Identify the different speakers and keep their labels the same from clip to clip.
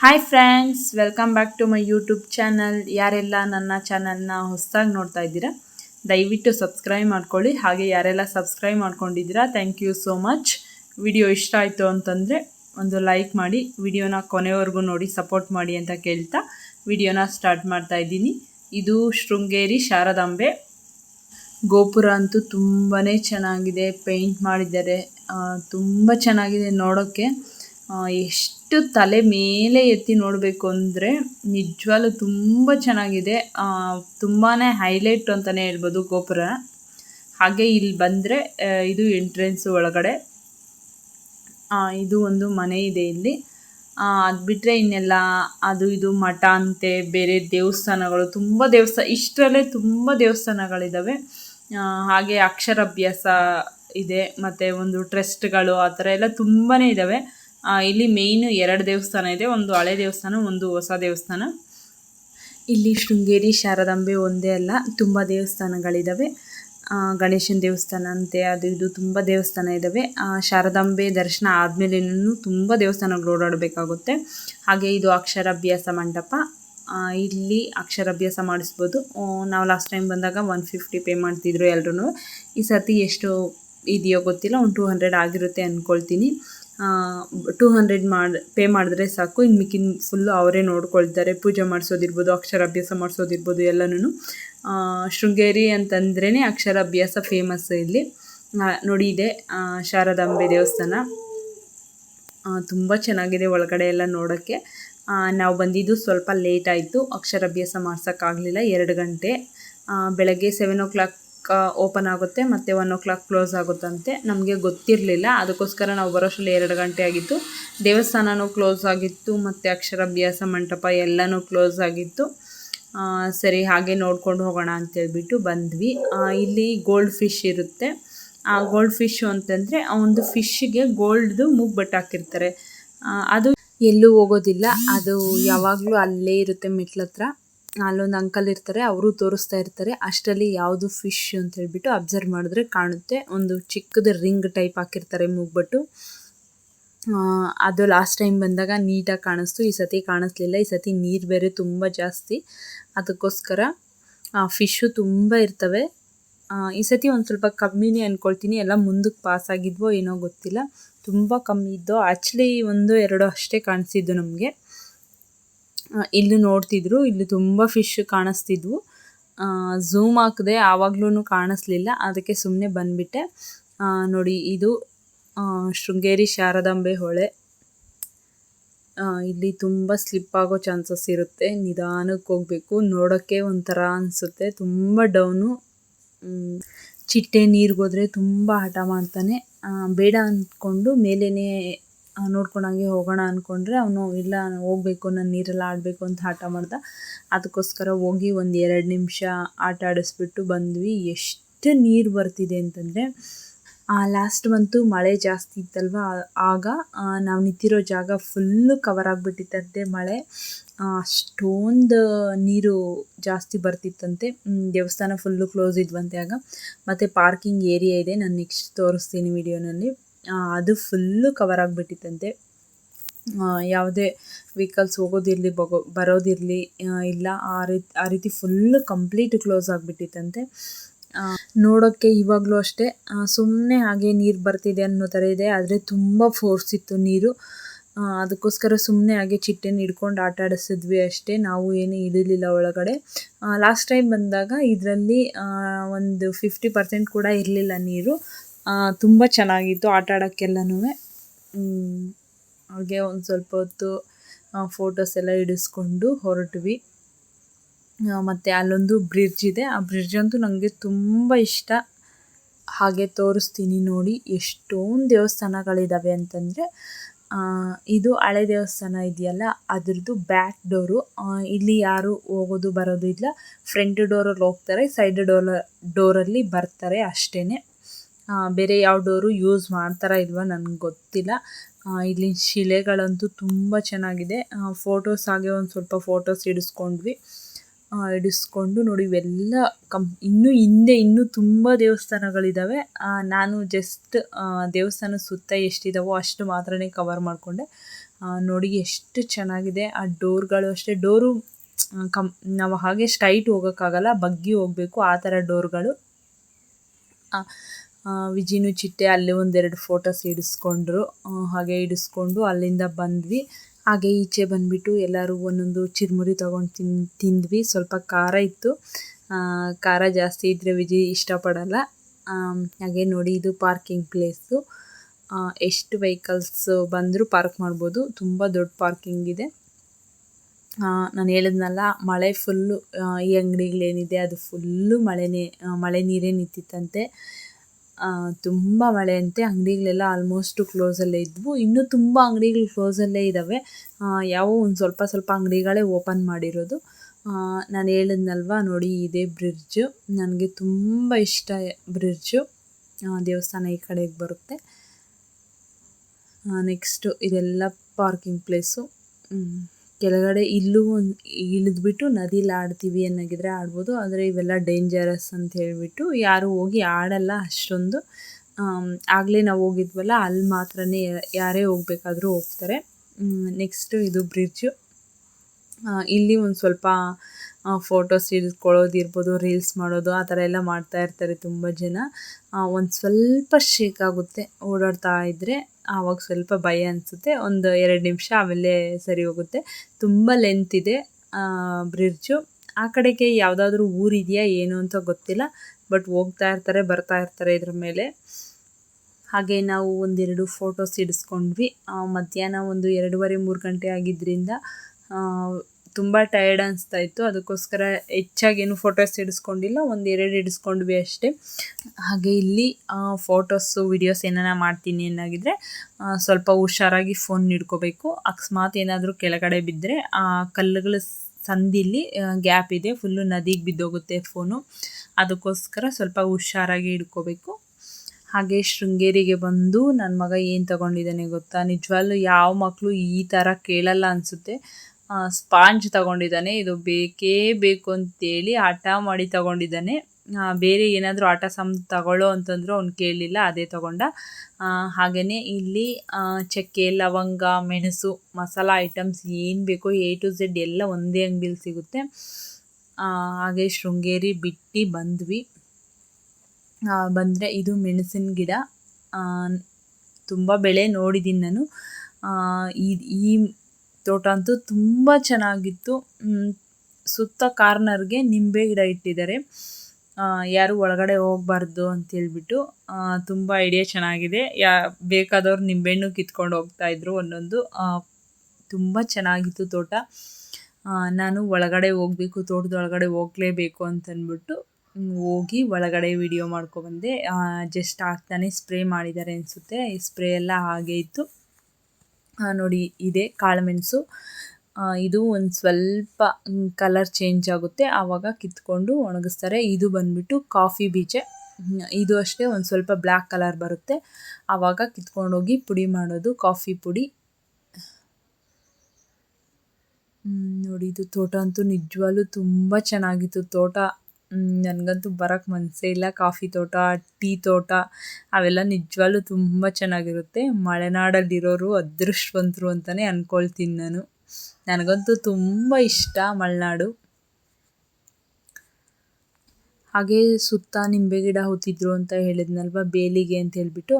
Speaker 1: Hi friends, welcome back to my YouTube channel. ಯಾರೆಲ್ಲ ನನ್ನ ಚಾನಲ್ನ ಹೊಸದಾಗಿ ನೋಡ್ತಾ ಇದ್ದೀರಾ, ದಯವಿಟ್ಟು ಸಬ್ಸ್ಕ್ರೈಬ್ ಮಾಡ್ಕೊಳ್ಳಿ. ಹಾಗೆ ಯಾರೆಲ್ಲ ಸಬ್ಸ್ಕ್ರೈಬ್ ಮಾಡ್ಕೊಂಡಿದ್ದೀರಾ thank you so much video ಇಷ್ಟ ಆಯಿತು ಅಂತಂದರೆ ಒಂದು ಲೈಕ್ ಮಾಡಿ, ವಿಡಿಯೋನ ಕೊನೆವರೆಗೂ ನೋಡಿ ಸಪೋರ್ಟ್ ಮಾಡಿ ಅಂತ ಕೇಳ್ತಾ ವಿಡಿಯೋನ ಸ್ಟಾರ್ಟ್ ಮಾಡ್ತಾ ಇದ್ದೀನಿ. ಇದು ಶೃಂಗೇರಿ ಶಾರದಾಂಬೆ. ಗೋಪುರ ಅಂತೂ ತುಂಬಾನೇ ಚೆನ್ನಾಗಿದೆ ಪೇಂಟ್ ಮಾಡಿದ್ದಾರೆ. ತುಂಬ ಚೆನ್ನಾಗಿದೆ ನೋಡೋಕ್ಕೆ ಎಷ್ಟು ತಲೆ ಮೇಲೆ ಎತ್ತಿ ನೋಡಬೇಕು ಅಂದರೆ ನಿಜವಾಗ್ಲೂ ತುಂಬ ಚೆನ್ನಾಗಿದೆ. ತುಂಬಾ ಹೈಲೈಟ್ ಅಂತಲೇ ಹೇಳ್ಬೋದು ಗೋಪುರ. ಹಾಗೆ ಇಲ್ಲಿ ಬಂದರೆ ಇದು ಎಂಟ್ರೆನ್ಸ್ ಒಳಗಡೆ. ಇದು ಒಂದು ಮನೆ ಇದೆ ಇಲ್ಲಿ. ಅದು ಬಿಟ್ಟರೆ ಇನ್ನೆಲ್ಲ ಅದು ಇದು ಮಠ ಅಂತೆ, ಬೇರೆ ದೇವಸ್ಥಾನಗಳು, ತುಂಬ ದೇವಸ್ಥಾನ, ಇಷ್ಟರಲ್ಲೇ ತುಂಬ ದೇವಸ್ಥಾನಗಳಿದ್ದಾವೆ ಹಾಗೆ ಅಕ್ಷರಾಭ್ಯಾಸ ಇದೆ, ಮತ್ತು ಒಂದು ಟ್ರಸ್ಟ್ಗಳು ಆ ಥರ ಎಲ್ಲ ತುಂಬಾ ಇದ್ದಾವೆ ಇಲ್ಲಿ ಮೇಯ್ನು ಎರಡು ದೇವಸ್ಥಾನ ಇದೆ, ಒಂದು ಹಳೆ ದೇವಸ್ಥಾನ, ಒಂದು ಹೊಸ ದೇವಸ್ಥಾನ. ಇಲ್ಲಿ ಶೃಂಗೇರಿ ಶಾರದಾಂಬೆ ಒಂದೇ ಅಲ್ಲ, ತುಂಬ ದೇವಸ್ಥಾನಗಳಿದ್ದಾವೆ ಗಣೇಶನ ದೇವಸ್ಥಾನ ಅಂತೆ, ಅದು ಇದು ತುಂಬ ದೇವಸ್ಥಾನ ಇದ್ದಾವೆ ಶಾರದಾಂಬೆ ದರ್ಶನ ಆದಮೇಲೆ ತುಂಬ ದೇವಸ್ಥಾನಗಳು ಓಡಾಡಬೇಕಾಗುತ್ತೆ. ಹಾಗೆ ಇದು ಅಕ್ಷರಾಭ್ಯಾಸ ಮಂಟಪ. ಇಲ್ಲಿ ಅಕ್ಷರಾಭ್ಯಾಸ ಮಾಡಿಸ್ಬೋದು. ನಾವು ಲಾಸ್ಟ್ ಟೈಮ್ ಬಂದಾಗ ಒನ್ ಫಿಫ್ಟಿ ಪೇ ಮಾಡ್ತಿದ್ರು ಎಲ್ಲರೂ ಈ ಸರ್ತಿ ಎಷ್ಟು ಇದೆಯೋ ಗೊತ್ತಿಲ್ಲ, ಒಂದು ಟೂ ಹಂಡ್ರೆಡ್ ಆಗಿರುತ್ತೆ ಅಂದ್ಕೊಳ್ತೀನಿ ಟೂ ಹಂಡ್ರೆಡ್ ಮಾಡಿ ಪೇ ಮಾಡಿದ್ರೆ ಸಾಕು. ಇನ್ನು ಮಿಕ್ಕಿನ ಫುಲ್ಲು ಅವರೇ ನೋಡ್ಕೊಳ್ತಾರೆ. ಪೂಜೆ ಮಾಡಿಸೋದಿರ್ಬೋದು, ಅಕ್ಷರಾಭ್ಯಾಸ ಮಾಡಿಸೋದಿರ್ಬೋದು ಎಲ್ಲನೂ ಶೃಂಗೇರಿ ಅಂತಂದ್ರೇ ಅಕ್ಷರಾಭ್ಯಾಸ ಫೇಮಸ್ ಇಲ್ಲಿ. ನೋಡಿ ಇದೆ ಶಾರದಾಂಬೆ ದೇವಸ್ಥಾನ. ತುಂಬ ಚೆನ್ನಾಗಿದೆ ಒಳಗಡೆ ಎಲ್ಲ ನೋಡೋಕ್ಕೆ. ನಾವು ಬಂದಿದ್ದು ಸ್ವಲ್ಪ ಲೇಟ್ ಆಯಿತು. ಅಕ್ಷರಾಭ್ಯಾಸ ಮಾಡ್ಸೋಕ್ಕಾಗಲಿಲ್ಲ. ಎರಡು ಗಂಟೆ. ಬೆಳಗ್ಗೆ ಸೆವೆನ್ ಓ ಕ್ಲಾಕ್ ಓಪನ್ ಆಗುತ್ತೆ ಮತ್ತು ಒನ್ ಓ ಕ್ಲಾಕ್ ಕ್ಲೋಸ್ ಆಗುತ್ತಂತೆ. ನಮಗೆ ಗೊತ್ತಿರಲಿಲ್ಲ. ಅದಕ್ಕೋಸ್ಕರ ನಾವು ಬರೋಷ್ಟರಲ್ಲಿ ಎರಡು ಗಂಟೆ ಆಗಿತ್ತು. ದೇವಸ್ಥಾನವೂ ಕ್ಲೋಸ್ ಆಗಿತ್ತು. ಮತ್ತು ಅಕ್ಷರಾಭ್ಯಾಸ ಮಂಟಪ ಎಲ್ಲನೂ ಕ್ಲೋಸ್ ಆಗಿತ್ತು. ಸರಿ, ಹಾಗೆ ನೋಡ್ಕೊಂಡು ಹೋಗೋಣ ಅಂತೇಳ್ಬಿಟ್ಟು ಬಂದ್ವಿ. ಇಲ್ಲಿ ಗೋಲ್ಡ್ ಫಿಶ್ ಇರುತ್ತೆ. ಆ ಗೋಲ್ಡ್ ಫಿಶ್ ಅಂತಂದರೆ ಆ ಒಂದು ಫಿಶ್ಗೆ ಗೋಲ್ಡ್ದು ಮೂಗ್ಬಟ್ಟು ಹಾಕಿರ್ತಾರೆ. ಅದು ಎಲ್ಲೂ ಹೋಗೋದಿಲ್ಲ. ಅದು ಯಾವಾಗಲೂ ಅಲ್ಲೇ ಇರುತ್ತೆ ಮೆಟ್ಲತ್ರ ಅಲ್ಲೊಂದು ಅಂಕಲ್ ಇರ್ತಾರೆ, ಅವರು ತೋರಿಸ್ತಾ ಇರ್ತಾರೆ. ಅಷ್ಟರಲ್ಲಿ ಯಾವುದು ಫಿಶ್ ಅಂತ ಹೇಳ್ಬಿಟ್ಟು ಅಬ್ಸರ್ವ್ ಮಾಡಿದ್ರೆ ಕಾಣುತ್ತೆ. ಒಂದು ಚಿಕ್ಕದ ರಿಂಗ್ ಟೈಪ್ ಹಾಕಿರ್ತಾರೆ ಮುಗ್ಬಿಟ್ಟು. ಅದು ಲಾಸ್ಟ್ ಟೈಮ್ ಬಂದಾಗ ನೀಟಾಗಿ ಕಾಣಿಸ್ತು. ಈ ಸತಿ ಕಾಣಿಸ್ಲಿಲ್ಲ. ಈ ಸತಿ ನೀರು ಬೇರೆ ತುಂಬ ಜಾಸ್ತಿ. ಅದಕ್ಕೋಸ್ಕರ ಫಿಶ್ಶು ತುಂಬ ಇರ್ತವೆ. ಈ ಸತಿ ಒಂದು ಸ್ವಲ್ಪ ಕಮ್ಮಿನೇ ಅಂದ್ಕೊಳ್ತೀನಿ ಎಲ್ಲ ಮುಂದಕ್ಕೆ ಪಾಸ್ ಆಗಿದ್ವೋ ಏನೋ ಗೊತ್ತಿಲ್ಲ. ತುಂಬ ಕಮ್ಮಿ ಇದ್ದು ಆ್ಯಕ್ಚುಲಿ ಒಂದು ಎರಡು ಅಷ್ಟೇ ಕಾಣಿಸಿದ್ದು ನಮಗೆ. ಇಲ್ಲಿ ನೋಡ್ತಿದ್ರು, ಇಲ್ಲಿ ತುಂಬ ಫಿಶ್ ಕಾಣಿಸ್ತಿದ್ವು. ಝೂಮ್ ಹಾಕಿದೆ ಆವಾಗ್ಲೂ ಕಾಣಿಸ್ಲಿಲ್ಲ, ಅದಕ್ಕೆ ಸುಮ್ಮನೆ ಬಂದುಬಿಟ್ಟೆ. ನೋಡಿ, ಇದು ಶೃಂಗೇರಿ ಶಾರದಾಂಬೆ ಹೊಳೆ. ಇಲ್ಲಿ ತುಂಬ ಸ್ಲಿಪ್ ಆಗೋ ಚಾನ್ಸಸ್ ಇರುತ್ತೆ, ನಿಧಾನಕ್ಕೆ ಹೋಗಬೇಕು, ನೋಡೋಕ್ಕೆ ಒಂಥರ ಅನಿಸುತ್ತೆ, ತುಂಬ ಡೌನು ಚಿಟ್ಟೆ ನೀರಿಗೋದ್ರೆ ತುಂಬ ಹಠ ಮಾಡ್ತಾನೆ. ಬೇಡ ಅಂದ್ಕೊಂಡು ಮೇಲೇ ನೋಡ್ಕೊಂಡಂಗೆ ಹೋಗೋಣ ಅಂದ್ಕೊಂಡ್ರೆ ಅವನು, ಇಲ್ಲ, ಹೋಗ್ಬೇಕು, ನಾನು ನೀರೆಲ್ಲ ಆಡಬೇಕು ಅಂತ ಹಠ ಮಾಡ್ದ. ಅದಕ್ಕೋಸ್ಕರ ಹೋಗಿ ಒಂದು ಎರಡು ನಿಮಿಷ ಆಟ ಆಡಿಸ್ಬಿಟ್ಟು ಬಂದ್ವಿ. ಎಷ್ಟು ನೀರು ಬರ್ತಿದೆ ಅಂತಂದರೆ ಲಾಸ್ಟ್ ಮಂತು ಮಳೆ ಜಾಸ್ತಿ ಇತ್ತಲ್ವ? ಆಗ ನಾವು ನಿಂತಿರೋ ಜಾಗ ಫುಲ್ಲು ಕವರ್ ಆಗಿಬಿಟ್ಟಿತ್ತಂತೆ ಮಳೆ. ಅಷ್ಟೊಂದು ನೀರು ಜಾಸ್ತಿ ಬರ್ತಿತ್ತಂತೆ. ದೇವಸ್ಥಾನ ಫುಲ್ಲು ಕ್ಲೋಸ್ ಇದ್ವಂತೆ ಆಗ. ಮತ್ತು ಪಾರ್ಕಿಂಗ್ ಏರಿಯಾ ಇದೆ, ನಾನು ನೆಕ್ಸ್ಟ್ ತೋರಿಸ್ತೀನಿ ವಿಡಿಯೋನಲ್ಲಿ. ಅದು ಫುಲ್ಲು ಕವರ್ ಆಗಿಬಿಟ್ಟಿತ್ತಂತೆ. ಯಾವುದೇ ವೆಹಿಕಲ್ಸ್ ಹೋಗೋದಿರಲಿ, ಬಗೋ, ಬರೋದಿರಲಿ ಇಲ್ಲ, ಆ ರೀತಿ ಆ ರೀತಿ ಫುಲ್ಲು ಕಂಪ್ಲೀಟ್ ಕ್ಲೋಸ್ ಆಗಿಬಿಟ್ಟಿತ್ತಂತೆ. ನೋಡೋಕ್ಕೆ ಇವಾಗಲೂ ಅಷ್ಟೇ. ಸುಮ್ಮನೆ ಹಾಗೆ ನೀರು ಬರ್ತಿದೆ ಅನ್ನೋ ಥರ ಇದೆ. ಆದರೆ ತುಂಬ ಫೋರ್ಸ್ ಇತ್ತು ನೀರು. ಅದಕ್ಕೋಸ್ಕರ ಸುಮ್ಮನೆ ಹಾಗೆ ಚಿಟ್ಟೆನ ಹಿಡ್ಕೊಂಡು ಆಟ ಆಡಿಸಿದ್ವಿ ಅಷ್ಟೇ. ನಾವು ಏನೂ ಇಡಲಿಲ್ಲ ಒಳಗಡೆ. ಲಾಸ್ಟ್ ಟೈಮ್ ಬಂದಾಗ ಇದರಲ್ಲಿ ಒಂದು ಫಿಫ್ಟಿ ಪರ್ಸೆಂಟ್ ಕೂಡ ಇರಲಿಲ್ಲ ನೀರು. ತುಂಬ ಚೆನ್ನಾಗಿತ್ತು ಆಟ ಆಡೋಕ್ಕೆಲ್ಲನೂ. ಹಾಗೆ ಒಂದು ಸ್ವಲ್ಪ ಹೊತ್ತು ಫೋಟೋಸ್ ಎಲ್ಲ ಹಿಡಿಸ್ಕೊಂಡು ಹೊರಟ್ವಿ. ಮತ್ತು ಅಲ್ಲೊಂದು ಬ್ರಿಡ್ಜ್ ಇದೆ. ಆ ಬ್ರಿಡ್ಜ್ ಅಂತೂ ನನಗೆ ತುಂಬ ಇಷ್ಟ. ಹಾಗೆ ತೋರಿಸ್ತೀನಿ ನೋಡಿ ಎಷ್ಟೊಂದು ದೇವಸ್ಥಾನಗಳಿದ್ದಾವೆ ಅಂತಂದರೆ ಇದು ಹಳೆ ದೇವಸ್ಥಾನ ಇದೆಯಲ್ಲ, ಅದ್ರದ್ದು ಬ್ಯಾಕ್ ಡೋರು ಇಲ್ಲಿ ಯಾರು ಹೋಗೋದು ಬರೋದು ಇಲ್ಲ. ಫ್ರಂಟ್ ಡೋರಲ್ಲಿ ಹೋಗ್ತಾರೆ ಸೈಡ್ ಡೋರ್ ಡೋರಲ್ಲಿ ಬರ್ತಾರೆ ಅಷ್ಟೇ ಬೇರೆ ಯಾವ ಡೋರು ಯೂಸ್ ಮಾಡ್ತಾರಾ ಇಲ್ವಾ ನನಗೆ ಗೊತ್ತಿಲ್ಲ. ಇಲ್ಲಿ ಶಿಲೆಗಳಂತೂ ತುಂಬ ಚೆನ್ನಾಗಿದೆ. ಫೋಟೋಸ್ ಹಾಗೆ ಒಂದು ಸ್ವಲ್ಪ ಫೋಟೋಸ್ ಹಿಡಿಸ್ಕೊಂಡ್ವಿ ಇಡಿಸ್ಕೊಂಡು ನೋಡಿ, ಇವೆಲ್ಲ ಕಂ, ಇನ್ನೂ ಹಿಂದೆ ಇನ್ನೂ ತುಂಬ ದೇವಸ್ಥಾನಗಳಿದ್ದಾವೆ ನಾನು ಜಸ್ಟ್ ದೇವಸ್ಥಾನದ ಸುತ್ತ ಎಷ್ಟಿದಾವೋ ಅಷ್ಟು ಮಾತ್ರನೇ ಕವರ್ ಮಾಡಿಕೊಂಡೆ. ನೋಡಿ ಎಷ್ಟು ಚೆನ್ನಾಗಿದೆ. ಆ ಡೋರ್ಗಳು ಅಷ್ಟೇ, ಡೋರು ಕಂ, ನಾವು ಹಾಗೆ ಸ್ಟ್ರೈಟ್ ಹೋಗೋಕ್ಕಾಗಲ್ಲ, ಬಗ್ಗಿ ಹೋಗಬೇಕು ಆ ಥರ ಡೋರ್ಗಳು. ವಿಜಿನು ಚಿಟ್ಟೆ ಅಲ್ಲಿ ಒಂದೆರಡು ಫೋಟೋಸ್ ಇಡಿಸ್ಕೊಂಡ್ರು. ಹಾಗೆ ಇಡಿಸ್ಕೊಂಡು ಅಲ್ಲಿಂದ ಬಂದ್ವಿ. ಹಾಗೆ ಈಚೆ ಬಂದುಬಿಟ್ಟು ಎಲ್ಲರೂ ಒಂದೊಂದು ಚಿರುಮುರಿ ತೊಗೊಂಡು ತಿನ್, ತಿಂದ್ವಿ. ಸ್ವಲ್ಪ ಖಾರ ಇತ್ತು. ಖಾರ ಜಾಸ್ತಿ ಇದ್ದರೆ ವಿಜಿ ಇಷ್ಟಪಡಲ್ಲ. ಹಾಗೆ ನೋಡಿ ಇದು ಪಾರ್ಕಿಂಗ್ ಪ್ಲೇಸು ಎಷ್ಟು ವೆಹಿಕಲ್ಸ್ ಬಂದರೂ ಪಾರ್ಕ್ ಮಾಡ್ಬೋದು. ತುಂಬ ದೊಡ್ಡ ಪಾರ್ಕಿಂಗ್ ಇದೆ. ನಾನು ಹೇಳಿದ್ನಲ್ಲ, ಮಳೆ ಫುಲ್ಲು ಈ ಅಂಗಡಿಗಳೇನಿದೆ, ಅದು ಫುಲ್ಲು ಮಳೆನೇ ಮಳೆ ನೀರೇ ನಿಂತಿತ್ತಂತೆ. ತುಂಬ ಮಳೆ ಅಂತೆ. ಅಂಗಡಿಗಳೆಲ್ಲ ಆಲ್ಮೋಸ್ಟು ಕ್ಲೋಸಲ್ಲೇ ಇದ್ವು. ಇನ್ನೂ ತುಂಬ ಅಂಗಡಿಗಳು ಕ್ಲೋಸಲ್ಲೇ ಇದ್ದಾವೆ ಯಾವೋ ಒಂದು ಸ್ವಲ್ಪ ಸ್ವಲ್ಪ ಅಂಗಡಿಗಳೇ ಓಪನ್ ಮಾಡಿರೋದು. ನಾನು ಹೇಳಿದ್ನಲ್ವ? ನೋಡಿ, ಇದೇ ಬ್ರಿಡ್ಜು ನನಗೆ ತುಂಬ ಇಷ್ಟ ಬ್ರಿಡ್ಜು ದೇವಸ್ಥಾನ ಈ ಕಡೆಗೆ ಬರುತ್ತೆ. ನೆಕ್ಸ್ಟು ಇದೆಲ್ಲ ಪಾರ್ಕಿಂಗ್ ಪ್ಲೇಸು ಕೆಳಗಡೆ ಇಲ್ಲೂ ಇಳಿದ್ಬಿಟ್ಟು ನದಿಲಿ ಆಡ್ತೀವಿ ಅನ್ನೋಗಿದ್ರೆ ಆಡ್ಬೋದು. ಆದರೆ ಇವೆಲ್ಲ ಡೇಂಜರಸ್ ಅಂತ ಹೇಳಿಬಿಟ್ಟು ಯಾರು ಹೋಗಿ ಆಡಲ್ಲ ಅಷ್ಟೊಂದು. ಆಗಲೇ ನಾವು ಹೋಗಿದ್ವಲ್ಲ, ಅಲ್ಲಿ ಮಾತ್ರನೇ ಯಾರೇ ಹೋಗ್ಬೇಕಾದ್ರೂ ಹೋಗ್ತಾರೆ. ನೆಕ್ಸ್ಟು ಇದು ಬ್ರಿಡ್ಜು ಇಲ್ಲಿ ಒಂದು ಸ್ವಲ್ಪ ಫೋಟೋಸ್ ಇರ್ಬೋದು ರೀಲ್ಸ್ ಮಾಡೋದು, ಆ ಥರ ಎಲ್ಲ ಮಾಡ್ತಾ ಇರ್ತಾರೆ ತುಂಬ ಜನ. ಒಂದು ಸ್ವಲ್ಪ ಶೇಕ್ ಆಗುತ್ತೆ ಓಡಾಡ್ತಾ ಇದ್ದರೆ ಆವಾಗ ಸ್ವಲ್ಪ ಭಯ ಅನಿಸುತ್ತೆ. ಒಂದು ಎರಡು ನಿಮಿಷ ಆಮೇಲೆ ಸರಿ ಹೋಗುತ್ತೆ. ತುಂಬ ಲೆಂತ್ ಇದೆ ಬ್ರಿಡ್ಜು ಆ ಕಡೆಗೆ ಯಾವುದಾದ್ರೂ ಊರಿದೆಯಾ ಏನು ಅಂತ ಗೊತ್ತಿಲ್ಲ ಬಟ್ ಹೋಗ್ತಾ ಇರ್ತಾರೆ, ಬರ್ತಾ ಇರ್ತಾರೆ ಇದ್ರ ಮೇಲೆ. ಹಾಗೆ ನಾವು ಒಂದೆರಡು ಫೋಟೋಸ್ ಇಡಿಸ್ಕೊಂಡ್ವಿ. ಮಧ್ಯಾಹ್ನ ಒಂದು ಎರಡೂವರೆ ಮೂರು ಗಂಟೆ ಆಗಿದ್ದರಿಂದ ತುಂಬ ಟಯರ್ಡ್ ಅನಿಸ್ತಾ ಇತ್ತು. ಅದಕ್ಕೋಸ್ಕರ ಹೆಚ್ಚಾಗೇನು ಫೋಟೋಸ್ ಹಿಡಿಸ್ಕೊಂಡಿಲ್ಲ ಒಂದು ಎರಡು ಹಿಡಿಸ್ಕೊಂಡ್ವಿ ಅಷ್ಟೇ. ಹಾಗೆ ಇಲ್ಲಿ ಫೋಟೋಸು ವಿಡಿಯೋಸ್ ಏನಾರ ಮಾಡ್ತೀನಿ ಏನಾಗಿದ್ರೆ ಸ್ವಲ್ಪ ಹುಷಾರಾಗಿ ಫೋನ್ ಹಿಡ್ಕೋಬೇಕು ಅಕಸ್ಮಾತ್ ಏನಾದರೂ ಕೆಳಗಡೆ ಬಿದ್ದರೆ ಆ, ಕಲ್ಲುಗಳ ಸಂದಿಲಿ ಗ್ಯಾಪ್ ಇದೆ. ಫುಲ್ಲು ನದಿಗೆ ಬಿದ್ದೋಗುತ್ತೆ ಫೋನು ಅದಕ್ಕೋಸ್ಕರ ಸ್ವಲ್ಪ ಹುಷಾರಾಗಿ ಹಿಡ್ಕೋಬೇಕು ಹಾಗೆ ಶೃಂಗೇರಿಗೆ ಬಂದು ನನ್ನ ಮಗ ಏನು ತಗೊಂಡಿದ್ದಾನೆ ಗೊತ್ತಾ? ನಿಜವಾಗ್ಲೂ ಯಾವ ಮಕ್ಕಳು ಈ ಥರ ಕೇಳಲ್ಲ ಅನಿಸುತ್ತೆ. ಸ್ಪಾಂಜ್ ತಗೊಂಡಿದ್ದಾನೆ. ಇದು ಬೇಕೇ ಬೇಕು ಅಂತೇಳಿ ಹಠ ಮಾಡಿ ತಗೊಂಡಿದ್ದಾನೆ. ಬೇರೆ ಏನಾದರೂ ಆಟ ಸಮ್ ತಗೊಳ್ಳೋ ಅಂತಂದರೂ ಅವ್ನು ಕೇಳಲಿಲ್ಲ ಅದೇ ತಗೊಂಡ. ಹಾಗೆಯೇ ಇಲ್ಲಿ ಚಕ್ಕೆ, ಲವಂಗ, ಮೆಣಸು, ಮಸಾಲ ಐಟಮ್ಸ್ ಏನು ಬೇಕೋ ಎ ಟು ಝೆಡ್ ಎಲ್ಲ ಒಂದೇ ಅಂಗಡಿಲಿ ಸಿಗುತ್ತೆ. ಹಾಗೆ ಶೃಂಗೇರಿ ಬಿಟ್ಟು ಬಂದ್ವಿ. ಬಂದರೆ ಇದು ಮೆಣಸಿನ ಗಿಡ. ತುಂಬ ಬೆಳೆ ನೋಡಿದ್ದೀನಿ ನಾನು. ಈ ಈ ತೋಟ ಅಂತೂ ತುಂಬ ಚೆನ್ನಾಗಿತ್ತು. ಸುತ್ತ ಕಾರ್ನರ್ಗೆ ನಿಂಬೆ ಗಿಡ ಇಟ್ಟಿದ್ದಾರೆ. ಯಾರು ಒಳಗಡೆ ಹೋಗಬಾರ್ದು ಅಂತೇಳ್ಬಿಟ್ಟು ತುಂಬ ಐಡಿಯಾ ಚೆನ್ನಾಗಿದೆ. ಯಾ, ಬೇಕಾದವ್ರು ನಿಂಬೆಹಣ್ಣು ಕಿತ್ಕೊಂಡು ಹೋಗ್ತಾಯಿದ್ರು ಒಂದೊಂದು. ತುಂಬ ಚೆನ್ನಾಗಿತ್ತು ತೋಟ. ನಾನು ಒಳಗಡೆ ಹೋಗಬೇಕು, ತೋಟದೊಳಗಡೆ ಹೋಗಲೇಬೇಕು ಅಂತಂದ್ಬಿಟ್ಟು ಹೋಗಿ ಒಳಗಡೆ ವಿಡಿಯೋ ಮಾಡ್ಕೊಬಂದೆ ಜಸ್ಟ್ ಆಗ್ತಾನೆ ಸ್ಪ್ರೇ ಮಾಡಿದ್ದಾರೆ ಅನಿಸುತ್ತೆ. ಸ್ಪ್ರೇ ಎಲ್ಲ ಹಾಗೆ ಇತ್ತು. ನೋಡಿ, ಇದೆ ಕಾಳುಮೆಣಸು ಇದು ಒಂದು ಸ್ವಲ್ಪ ಕಲರ್ ಚೇಂಜ್ ಆಗುತ್ತೆ. ಆವಾಗ ಕಿತ್ಕೊಂಡು ಒಣಗಿಸ್ತಾರೆ. ಇದು ಬಂದ್ಬಿಟ್ಟು ಕಾಫಿ ಬೀಜ. ಇದು ಅಷ್ಟೇ ಒಂದು ಸ್ವಲ್ಪ ಬ್ಲ್ಯಾಕ್ ಕಲರ್ ಬರುತ್ತೆ. ಆವಾಗ ಕಿತ್ಕೊಂಡೋಗಿ ಪುಡಿ ಮಾಡೋದು ಕಾಫಿ ಪುಡಿ. ನೋಡಿ, ಇದು ತೋಟ ಅಂತೂ ನಿಜವಾಗ್ಲೂ ತುಂಬ ಚೆನ್ನಾಗಿತ್ತು. ತೋಟ ನನಗಂತೂ ಬರೋಕ್ಕೆ ಮನಸ್ಸೇ ಇಲ್ಲ. ಕಾಫಿ ತೋಟ, ಟೀ ತೋಟ, ಅವೆಲ್ಲ ನಿಜವಾಗ್ಲೂ ತುಂಬ ಚೆನ್ನಾಗಿರುತ್ತೆ. ಮಲೆನಾಡಲ್ಲಿರೋರು ಅದೃಷ್ಟವಂತರು ಅಂತಲೇ ಅಂದ್ಕೊಳ್ತೀನಿ ನಾನು. ನನಗಂತೂ ತುಂಬ ಇಷ್ಟ ಮಲೆನಾಡು. ಹಾಗೆ ಸುತ್ತ ನಿಂಬೆ ಗಿಡ ಹೂತಿದ್ರು ಅಂತ ಹೇಳಿದ್ನಲ್ವ? ಬೇಲಿಗೆ ಅಂತ ಹೇಳಿಬಿಟ್ಟು.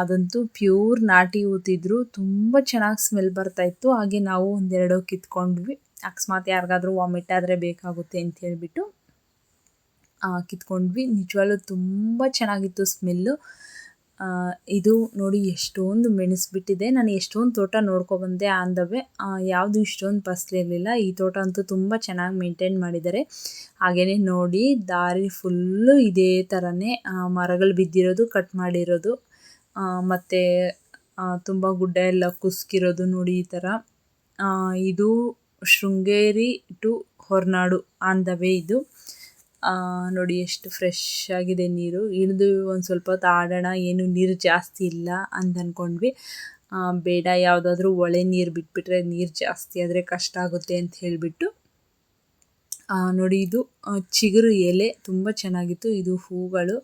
Speaker 1: ಅದಂತೂ ಪ್ಯೂರ್ ನಾಟಿ ಹೂತಿದ್ರು. ತುಂಬ ಚೆನ್ನಾಗಿ ಸ್ಮೆಲ್ ಬರ್ತಾಯಿತ್ತು ಹಾಗೆ ನಾವು ಒಂದೆರಡು ಕಿತ್ಕೊಂಡ್ವಿ. ಅಕಸ್ಮಾತ್ ಯಾರಿಗಾದ್ರೂ ವಾಮಿಟ್ ಆದರೆ ಬೇಕಾಗುತ್ತೆ ಅಂತ ಹೇಳ್ಬಿಟ್ಟು. ಕಿತ್ಕೊಂಡ್ವಿ. ನಿಜವಾಗ್ಲೂ ತುಂಬ ಚೆನ್ನಾಗಿತ್ತು ಸ್ಮೆಲ್ಲು. ಇದು ನೋಡಿ ಎಷ್ಟೊಂದು ಮೆಣಸು ಬಿಟ್ಟಿದೆ ನಾನು ಎಷ್ಟೊಂದು ತೋಟ ನೋಡ್ಕೊಬಂದೆ ಆನ್ ದ ವೇ ಯಾವುದು ಇಷ್ಟೊಂದು ಫಸಲಿರಲಿಲ್ಲ ಈ ತೋಟ ಅಂತೂ ತುಂಬ ಚೆನ್ನಾಗಿ ಮೇಂಟೈನ್ ಮಾಡಿದ್ದಾರೆ. ಹಾಗೆಯೇ ನೋಡಿ, ದಾರಿ ಫುಲ್ಲು ಇದೇ ಥರನೇ ಮರಗಳು ಬಿದ್ದಿರೋದು ಕಟ್ ಮಾಡಿರೋದು. ಮತ್ತು ತುಂಬ ಗುಡ್ಡ ಎಲ್ಲ ಕುಸ್ಕಿರೋದು ನೋಡಿ ಈ ಥರ ಇದು Sringeri to Horanadu on the way ಇದು. ನೋಡಿ ಎಷ್ಟು ಫ್ರೆಶ್ ಆಗಿದೆ ನೀರು. ಇಳಿದು ಒಂದು ಸ್ವಲ್ಪ ಹೊತ್ತು ಆಡೋಣ, ಏನು ನೀರು ಜಾಸ್ತಿ ಇಲ್ಲ ಅಂತ ಅಂದ್ಕೊಂಡ್ವಿ ಬೇಡ, ಯಾವುದಾದ್ರೂ ಒಳೆ ನೀರು ಬಿಟ್ಬಿಟ್ರೆ ನೀರು ಜಾಸ್ತಿ ಆದರೆ ಕಷ್ಟ ಆಗುತ್ತೆ ಅಂತ ಹೇಳಿಬಿಟ್ಟು ನೋಡಿ, ಇದು ಚಿಗುರು ಎಲೆ. ತುಂಬ ಚೆನ್ನಾಗಿತ್ತು ಇದು ಹೂಗಳು.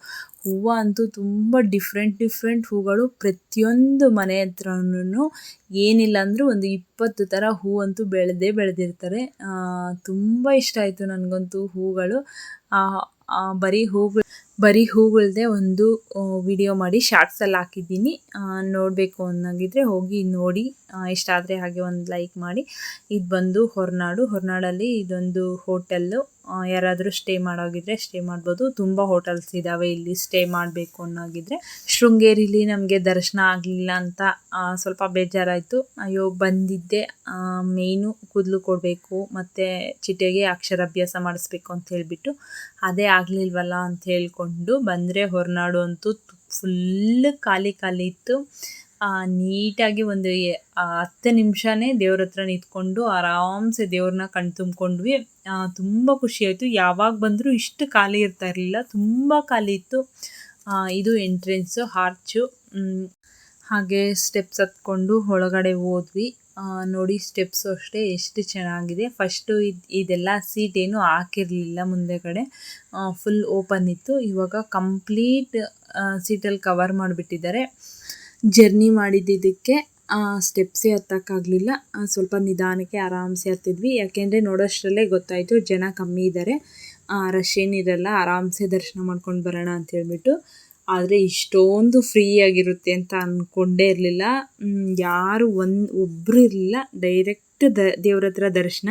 Speaker 1: ಹೂವು ಅಂತೂ ತುಂಬ ಡಿಫ್ರೆಂಟ್ ಡಿಫ್ರೆಂಟ್ ಹೂಗಳು. ಪ್ರತಿಯೊಂದು ಮನೆ ಹತ್ರನೂ ಏನಿಲ್ಲ ಅಂದರೂ ಒಂದು ಇಪ್ಪತ್ತು ಥರ ಹೂವಂತೂ ಬೆಳೆದೇ ಬೆಳೆದಿರ್ತಾರೆ. ತುಂಬ ಇಷ್ಟ ಆಯಿತು ನನಗಂತೂ ಹೂಗಳು. ಬರೀ ಹೂಗಳು ಬರೀ ಹೂಗಳದೇ ಒಂದು ವಿಡಿಯೋ ಮಾಡಿ ಶಾರ್ಟ್ಸಲ್ಲಿ ಹಾಕಿದ್ದೀನಿ. ನೋಡಬೇಕು ಅನ್ನೋಂಗಿದ್ರೆ ಹೋಗಿ ನೋಡಿ. ಇಷ್ಟ ಆದರೆ ಹಾಗೆ ಒಂದು ಲೈಕ್ ಮಾಡಿ. ಇದು ಬಂದು ಹೊರನಾಡು. ಹೊರನಾಡಲ್ಲಿ ಇದೊಂದು ಹೋಟೆಲ್ಲು ಯಾರಾದರೂ ಸ್ಟೇ ಮಾಡೋಗಿದ್ರೆ ಸ್ಟೇ ಮಾಡ್ಬೋದು. ತುಂಬ ಹೋಟೆಲ್ಸ್ ಇದ್ದಾವೆ ಇಲ್ಲಿ ಸ್ಟೇ ಮಾಡಬೇಕು ಅನ್ನೋಗಿದ್ರೆ. ಶೃಂಗೇರಿಲಿ ನಮಗೆ ದರ್ಶನ ಆಗಲಿಲ್ಲ ಅಂತ ಸ್ವಲ್ಪ ಬೇಜಾರಾಯಿತು. ಅಯ್ಯೋ, ಬಂದಿದ್ದೆ. ಮೇಯ್ನು ಕೂದಲು ಕೊಡಬೇಕು, ಮತ್ತು ಚಿಟ್ಟೆಗೆ ಅಕ್ಷರಾಭ್ಯಾಸ ಮಾಡಿಸ್ಬೇಕು ಅಂತ ಹೇಳಿಬಿಟ್ಟು ಅದೇ ಆಗಲಿಲ್ವಲ್ಲ ಅಂತ ಹೇಳಿಕೊಂಡು ಬಂದರೆ ಹೊರನಾಡು ಅಂತೂ ಫುಲ್ ಖಾಲಿ ಖಾಲಿ ಇತ್ತು. ನೀಟಾಗಿ ಒಂದು ಆ, ಹತ್ತು ನಿಮಿಷನೇ ದೇವ್ರ ಹತ್ರ ನಿಂತ್ಕೊಂಡು ಆರಾಮ್ಸೆ ದೇವ್ರನ್ನ ಕಣ್ ತುಂಬ್ಕೊಂಡ್ವಿ. ಆ, ತುಂಬ ಖುಷಿಯಾಯಿತು ಯಾವಾಗ ಬಂದರೂ ಇಷ್ಟು ಖಾಲಿ ಇರ್ತಾ ಇರಲಿಲ್ಲ. ತುಂಬ ಖಾಲಿ ಇತ್ತು. ಇದು ಎಂಟ್ರೆನ್ಸು ಹಾರ್ಚು ಹಾಗೆ ಸ್ಟೆಪ್ಸ್ ಹತ್ಕೊಂಡು ಒಳಗಡೆ ಹೋದ್ವಿ. ನೋಡಿ ಸ್ಟೆಪ್ಸು ಅಷ್ಟೇ ಎಷ್ಟು ಚೆನ್ನಾಗಿದೆ. ಫಸ್ಟು ಇದು ಇದೆಲ್ಲ ಸೀಟ್ ಏನು ಹಾಕಿರಲಿಲ್ಲ ಮುಂದೆಗಡೆ ಫುಲ್ ಓಪನ್ ಇತ್ತು. ಇವಾಗ ಕಂಪ್ಲೀಟ್ ಸೀಟಲ್ಲಿ ಕವರ್ ಮಾಡಿಬಿಟ್ಟಿದ್ದಾರೆ. ಜರ್ನಿ ಮಾಡಿದ್ದಿದ್ದಕ್ಕೆ ಸ್ಟೆಪ್ಸೇ ಹತ್ತಕ್ಕಾಗಲಿಲ್ಲ. ಸ್ವಲ್ಪ ನಿಧಾನಕ್ಕೆ ಆರಾಮ್ಸೆ ಹತ್ತಿದ್ವಿ. ಯಾಕೆಂದರೆ ನೋಡೋಷ್ಟರಲ್ಲೇ ಗೊತ್ತಾಯಿತು, ಜನ ಕಮ್ಮಿ ಇದ್ದಾರೆ ರಶ್ ಏನಿರಲ್ಲ, ಆರಾಮ್ಸೆ ದರ್ಶನ ಮಾಡ್ಕೊಂಡು ಬರೋಣ ಅಂತ ಹೇಳ್ಬಿಟ್ಟು. ಆದರೆ ಇಷ್ಟೊಂದು ಫ್ರೀ ಆಗಿರುತ್ತೆ ಅಂತ ಅಂದ್ಕೊಂಡೇ ಇರಲಿಲ್ಲ. ಯಾರು ಒಂದು ಒಬ್ಬರು ಇರಲಿಲ್ಲ. ಡೈರೆಕ್ಟ್ ದ, ದೇವ್ರ ಹತ್ರ ದರ್ಶನ.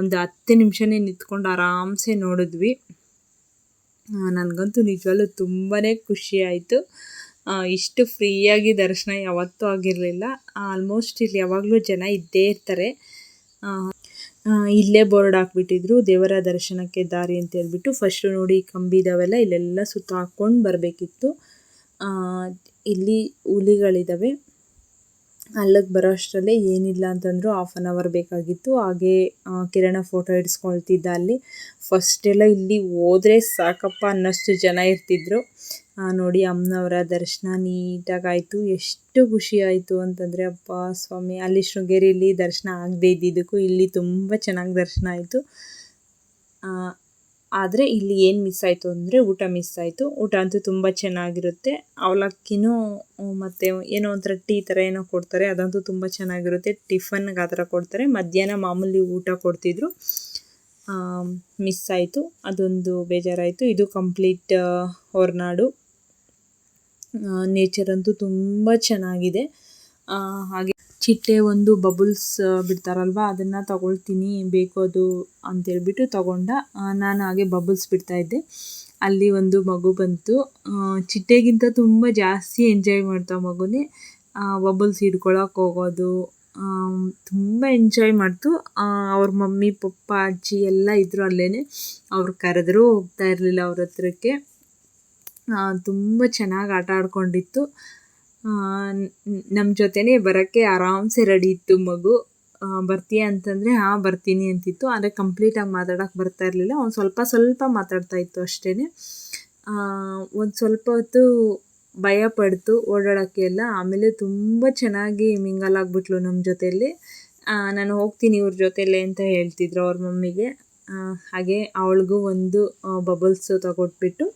Speaker 1: ಒಂದು ಹತ್ತು ನಿಮಿಷನೇ ನಿಂತ್ಕೊಂಡು ಆರಾಮ್ಸೆ ನೋಡಿದ್ವಿ. ನನಗಂತೂ ನಿಜವಾಗ್ಲೂ ತುಂಬಾ ಖುಷಿ ಆಯಿತು. ಇಷ್ಟು ಫ್ರೀಯಾಗಿ ದರ್ಶನ ಯಾವತ್ತೂ ಆಗಿರಲಿಲ್ಲ. ಆಲ್ಮೋಸ್ಟ್ ಇಲ್ಲಿ ಯಾವಾಗಲೂ ಜನ ಇದ್ದೇ ಇರ್ತಾರೆ. ಇಲ್ಲೇ ಬೋರ್ಡ್ ಹಾಕ್ಬಿಟ್ಟಿದ್ರು ದೇವರ ದರ್ಶನಕ್ಕೆ ದಾರಿ ಅಂತ ಹೇಳ್ಬಿಟ್ಟು ಫಸ್ಟು ನೋಡಿ ಕಂಬಿದಾವೆಲ್ಲ ಇಲ್ಲೆಲ್ಲ ಸುತ್ತ ಹಾಕ್ಕೊಂಡು ಬರಬೇಕಿತ್ತು. ಇಲ್ಲಿ ಹುಲಿಗಳಿದ್ದಾವೆ ಅಲ್ಲಿಗೆ ಬರೋ ಅಷ್ಟರಲ್ಲೇ ಏನಿಲ್ಲ ಅಂತಂದರೂ ಹಾಫ್ ಆನ್ ಅವರ್ ಬೇಕಾಗಿತ್ತು. ಹಾಗೆ ಕಿರಣ ಫೋಟೋ ಹಿಡಿಸ್ಕೊಳ್ತಿದ್ದ ಅಲ್ಲಿ. ಫಸ್ಟೆಲ್ಲ ಇಲ್ಲಿ ಹೋದರೆ ಸಾಕಪ್ಪ ಅನ್ನೋಷ್ಟು ಜನ ಇರ್ತಿದ್ರು. ನೋಡಿ ಅಮ್ಮನವರ ದರ್ಶನ ನೀಟಾಗಾಯಿತು. ಎಷ್ಟು ಖುಷಿ ಆಯಿತು ಅಂತಂದರೆ ಅಪ್ಪ ಸ್ವಾಮಿ, ಅಲ್ಲಿ ಶೃಂಗೇರಿಯಲ್ಲಿ ದರ್ಶನ ಆಗದೇ ಇದ್ದಿದ್ದಕ್ಕೂ ಇಲ್ಲಿ ತುಂಬ ಚೆನ್ನಾಗಿ ದರ್ಶನ ಆಯಿತು. ಆದರೆ ಇಲ್ಲಿ ಏನು ಮಿಸ್ ಆಯಿತು ಅಂದರೆ ಊಟ ಮಿಸ್ ಆಯಿತು. ಊಟ ಅಂತೂ ತುಂಬ ಚೆನ್ನಾಗಿರುತ್ತೆ. ಅವಲಕ್ಕಿನೂ ಮತ್ತು ಏನೋ ಒಂಥರ ಟೀ ಥರ ಏನೋ ಕೊಡ್ತಾರೆ, ಅದಂತೂ ತುಂಬ ಚೆನ್ನಾಗಿರುತ್ತೆ. ಟಿಫನ್ಗೆ ಆ ಥರ ಕೊಡ್ತಾರೆ. ಮಧ್ಯಾಹ್ನ ಮಾಮೂಲಿ ಊಟ ಕೊಡ್ತಿದ್ರು. ಮಿಸ್ ಆಯಿತು. ಅದೊಂದು ಬೇಜಾರಾಯಿತು. ಇದು ಕಂಪ್ಲೀಟ್ ಹೊರನಾಡು. ನೇಚರ್ ಅಂತೂ ತುಂಬ ಚೆನ್ನಾಗಿದೆ. ಹಾಗೆ ಚಿಟ್ಟೆ ಒಂದು ಬಬಲ್ಸ್ ಬಿಡ್ತಾರಲ್ವ, ಅದನ್ನು ತಗೊಳ್ತೀನಿ, ಬೇಕು ಅದು ಅಂತೇಳ್ಬಿಟ್ಟು ತಗೊಂಡ ನಾನು ಹಾಗೆ ಬಬಲ್ಸ್ ಬಿಡ್ತಾಯಿದ್ದೆ ಅಲ್ಲಿ ಒಂದು ಮಗು ಬಂತು. ಚಿಟ್ಟೆಗಿಂತ ತುಂಬ ಜಾಸ್ತಿ ಎಂಜಾಯ್ ಮಾಡ್ತಾ ಮಗುನೇ. ಬಬಲ್ಸ್ ಹಿಡ್ಕೊಳಕ್ಕೆ ಹೋಗೋದು ತುಂಬ ಎಂಜಾಯ್ ಮಾಡ್ತು. ಅವ್ರ ಮಮ್ಮಿ, ಪಪ್ಪ, ಅಜ್ಜಿ ಎಲ್ಲ ಇದ್ದರು ಅಲ್ಲೇ ಅವ್ರು ಕರೆದರೂ ಹೋಗ್ತಾ ಇರಲಿಲ್ಲ ಅವ್ರ ಹತ್ರಕ್ಕೆ. ತುಂಬ ಚೆನ್ನಾಗಿ ಆಟ ಆಡ್ಕೊಂಡಿತ್ತು. ನಮ್ಮ ಜೊತೆನೇ ಬರೋಕ್ಕೆ ಆರಾಮ್ಸೆ ರೆಡಿ ಇತ್ತು ಮಗು. ಬರ್ತೀಯ ಅಂತಂದರೆ ಹಾಂ, ಬರ್ತೀನಿ ಅಂತಿತ್ತು. ಆದರೆ ಕಂಪ್ಲೀಟಾಗಿ ಮಾತಾಡೋಕೆ ಬರ್ತಾ ಇರಲಿಲ್ಲ. ಒಂದು ಸ್ವಲ್ಪ ಸ್ವಲ್ಪ ಮಾತಾಡ್ತಾ ಇತ್ತು ಅಷ್ಟೇ ಒಂದು ಸ್ವಲ್ಪ ಹೊತ್ತು ಭಯ ಪಡ್ತು ಓಡಾಡೋಕ್ಕೆ ಎಲ್ಲ. ಆಮೇಲೆ ತುಂಬ ಚೆನ್ನಾಗಿ ಮಿಂಗಲ್ ಆಗಿಬಿಟ್ಲು ನಮ್ಮ ಜೊತೆಯಲ್ಲಿ ನಾನು ಹೋಗ್ತೀನಿ ಇವ್ರ ಜೊತೆಯಲ್ಲೇ ಅಂತ ಹೇಳ್ತಿದ್ರು ಅವ್ರ ಮಮ್ಮಿಗೆ. ಹಾಗೆ ಅವಳಿಗೂ ಒಂದು ಬಬಲ್ಸು ತಗೊಟ್ಬಿಟ್ಟು.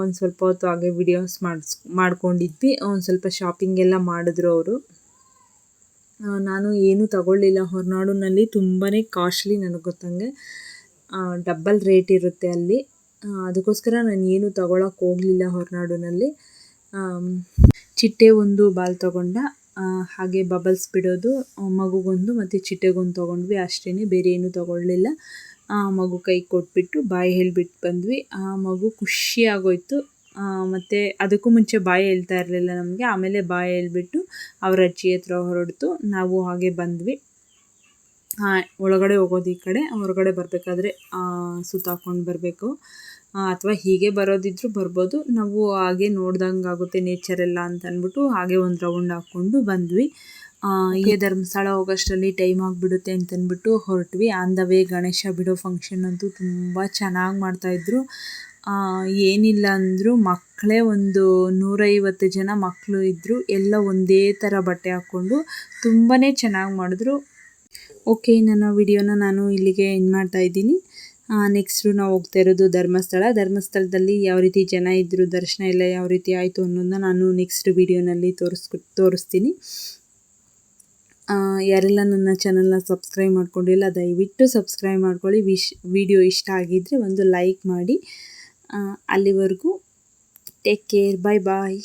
Speaker 1: ಒಂದು ಸ್ವಲ್ಪ ಹೊತ್ತು ಹಾಗೆ ವಿಡಿಯೋಸ್ ಮಾಡಿಸ್, ಮಾಡ್ಕೊಂಡಿದ್ವಿ. ಒಂದು ಸ್ವಲ್ಪ ಶಾಪಿಂಗ್ ಎಲ್ಲ ಮಾಡಿದ್ರು ಅವರು. ನಾನು ಏನೂ ತಗೊಳ್ಳಿಲ್ಲ. ಹೊರನಾಡಿನಲ್ಲಿ ತುಂಬಾ ಕಾಸ್ಟ್ಲಿ ನನಗೆ ಗೊತ್ತಂಗೆ. ಡಬ್ಬಲ್ ರೇಟ್ ಇರುತ್ತೆ ಅಲ್ಲಿ. ಅದಕ್ಕೋಸ್ಕರ ನಾನು ಏನು ತಗೊಳಕ್ಕೆ ಹೋಗಲಿಲ್ಲ ಹೊರನಾಡಿನಲ್ಲಿ. ಚಿಟ್ಟೆ ಒಂದು ಬಾಲ್ ತಗೊಂಡ ಹಾಗೆ ಬಬಲ್ಸ್ ಬಿಡೋದು ಮಗುಗೊಂದು ಮತ್ತು ಚಿಟ್ಟೆಗೊಂದು ತೊಗೊಂಡ್ವಿ. ಅಷ್ಟೇ ಬೇರೆ ಏನೂ ತಗೊಳ್ಳಿಲ್ಲ. ಆ ಮಗು ಕೈ ಕೊಟ್ಬಿಟ್ಟು ಬಾಯಿ ಹೇಳ್ಬಿಟ್ಟು ಬಂದ್ವಿ. ಆ ಮಗು ಖುಷಿ ಆಗೋಯ್ತು. ಮತ್ತು ಅದಕ್ಕೂ ಮುಂಚೆ ಬಾಯಿ ಹೇಳ್ತಾ ಇರಲಿಲ್ಲ ನಮಗೆ. ಆಮೇಲೆ ಬಾಯಿ ಹೇಳ್ಬಿಟ್ಟು ಅವ್ರ ಅಜ್ಜಿ ಹತ್ರ ಹೊರಡ್ತು. ನಾವು ಹಾಗೆ ಬಂದ್ವಿ. ಒಳಗಡೆ ಹೋಗೋದು ಈ ಕಡೆ. ಹೊರಗಡೆ ಬರಬೇಕಾದ್ರೆ ಸುತ್ತಾಕೊಂಡು ಬರಬೇಕು. ಅಥವಾ ಹೀಗೆ ಬರೋದಿದ್ರು ಬರ್ಬೋದು. ನಾವು ಹಾಗೆ ನೋಡ್ದಂಗೆ ಆಗುತ್ತೆ ನೇಚರ್ ಅಂತ ಅಂದ್ಬಿಟ್ಟು ಹಾಗೆ ಒಂದು ರೌಂಡ್ ಹಾಕ್ಕೊಂಡು ಬಂದ್ವಿ. ಹೀಗೆ ಧರ್ಮಸ್ಥಳ ಹೋಗೋಷ್ಟರಲ್ಲಿ ಟೈಮ್ ಆಗಿಬಿಡುತ್ತೆ ಅಂತಂದ್ಬಿಟ್ಟು ಹೊರಟ್ವಿ. ಆನ್ ದ ವೇ ಗಣೇಶ ಬಿಡೋ ಫಂಕ್ಷನ್ ಅಂತೂ ತುಂಬ ಚೆನ್ನಾಗಿ ಮಾಡ್ತಾಯಿದ್ರು ಏನಿಲ್ಲ ಅಂದರೂ ಮಕ್ಕಳೇ ಒಂದು ನೂರೈವತ್ತು ಜನ ಮಕ್ಕಳು ಇದ್ದರು ಎಲ್ಲ ಒಂದೇ ಥರ ಬಟ್ಟೆ ಹಾಕ್ಕೊಂಡು ತುಂಬಾ ಚೆನ್ನಾಗಿ ಮಾಡಿದ್ರು. ಓಕೆ ನನ್ನ ವಿಡಿಯೋನ ನಾನು ಇಲ್ಲಿಗೆ ಎಂಡ್ ಮಾಡ್ತಾ ಇದ್ದೀನಿ. ನೆಕ್ಸ್ಟು ನಾವು ಹೋಗ್ತಾ ಇರೋದು ಧರ್ಮಸ್ಥಳ. ಧರ್ಮಸ್ಥಳದಲ್ಲಿ ಯಾವ ರೀತಿ ಜನ ಇದ್ದರು ದರ್ಶನ ಎಲ್ಲ ಯಾವ ರೀತಿ ಆಯಿತು ಅನ್ನೋದನ್ನ ನಾನು ನೆಕ್ಸ್ಟ್ ವಿಡಿಯೋನಲ್ಲಿ ತೋರಿಸ್ಕೊ ತೋರಿಸ್ತೀನಿ. ಯಾರೆಲ್ಲ ನನ್ನ ಚಾನಲ್ನ ಸಬ್ಸ್ಕ್ರೈಬ್ ಮಾಡ್ಕೊಂಡಿಲ್ಲ ದಯವಿಟ್ಟು ಸಬ್ಸ್ಕ್ರೈಬ್ ಮಾಡ್ಕೊಳ್ಳಿ. ವಿಶ್ ವಿಡಿಯೋ ಇಷ್ಟ ಆಗಿದ್ದರೆ ಒಂದು ಲೈಕ್ ಮಾಡಿ. ಅಲ್ಲಿವರೆಗೂ ಟೇಕ್ ಕೇರ್ ಬಾಯ್ ಬಾಯ್